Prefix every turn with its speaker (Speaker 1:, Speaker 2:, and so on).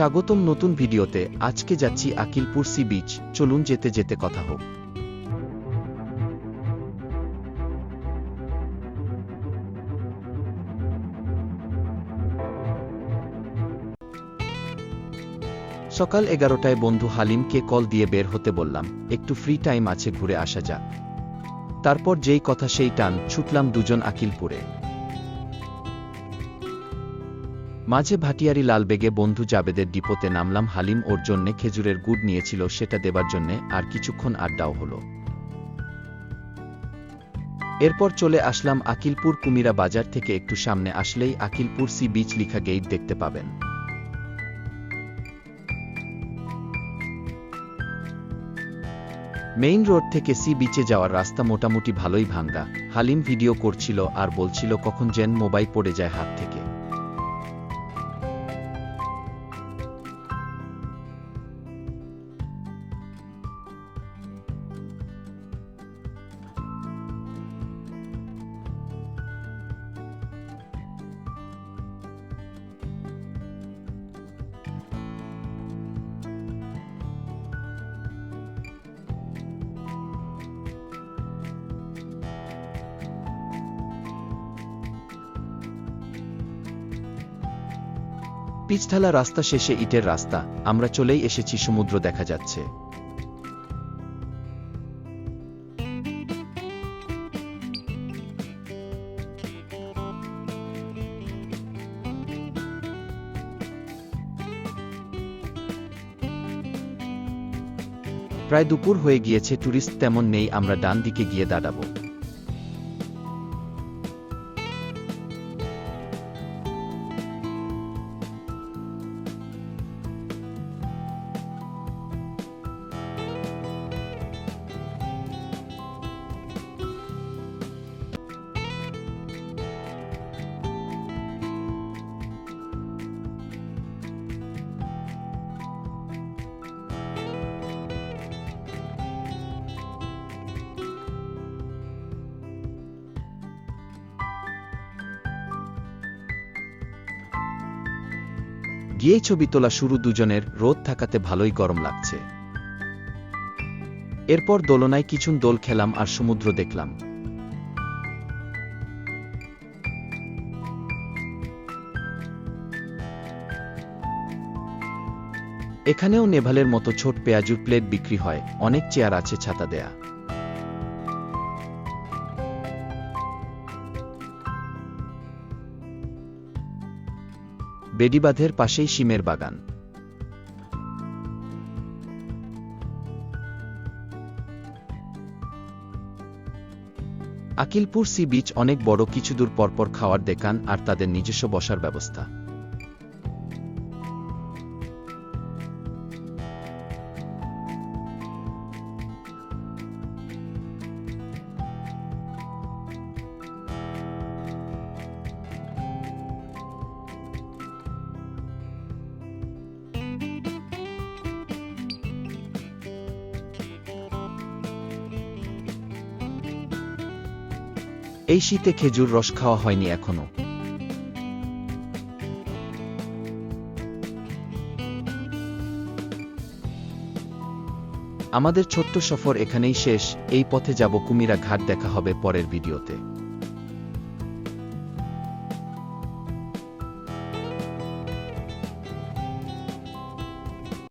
Speaker 1: স্বাগতম নতুন ভিডিওতে। আজকে যাচ্ছি আকিলপুর সি বিচ। চলুন যেতে যেতে কথা হোক। সকাল এগারোটায় বন্ধু হালিমকে কল দিয়ে বের হতে বললাম, একটু ফ্রি টাইম আছে, ঘুরে আসা যাক। তারপর যেই কথা সেই টান, ছুটলাম দুজন আকিলপুরে। মাঝে ভাটিয়ারি লালবেগে বন্ধু জাবেদের ডিপোতে নামলাম, হালিম ওর জন্যে খেজুরের গুড় নিয়েছিল, সেটা দেবার জন্যে আর কিছুক্ষণ আড্ডাও হলো। এরপর চলে আসলাম আকিলপুর কুমিরা বাজার থেকে একটু সামনে আসলেই আকিলপুর সি বিচ লিখা গেট দেখতে পাবেন। মেইন রোড থেকে সি বিচে যাওয়ার রাস্তা মোটামুটি ভালোই ভাঙ্গা। হালিম ভিডিও করছিল আর বলছিল কখন যেন মোবাইল পড়ে যায় হাত থেকে। পিচঢালা রাস্তা শেষে ইটের রাস্তা। আমরা চলেই এসেছি, সমুদ্র দেখা যাচ্ছে। প্রায় দুপুর হয়ে গিয়েছে, টুরিস্ট তেমন নেই, আমরা ডান দিকে গিয়ে দাঁড়াবো। গিয়েই ছবি তোলা শুরু দুজনের রোদ থাকাতে ভালোই গরম লাগছে। এরপর দোলনায় কিছুন দোল খেলাম আর সমুদ্র দেখলাম। এখানেও নেভালের মতো ছোট পেঁয়াজুর প্লেট বিক্রি হয়, অনেক চেয়ার আছে ছাতা দেয়া। বেডিবাঁধের পাশেই শিমের বাগান। আকিলপুর সি বিচ অনেক বড়, কিছু দূর পরপর খাওয়ার দেখান আর তাদের নিজস্ব বসার ব্যবস্থা। এই শীতে খেজুর রস খাওয়া হয়নি এখনও। আমাদের ছোট্ট সফর এখানেই শেষ। এই পথে যাব কুমিরা ঘাট দেখা হবে পরের ভিডিওতে।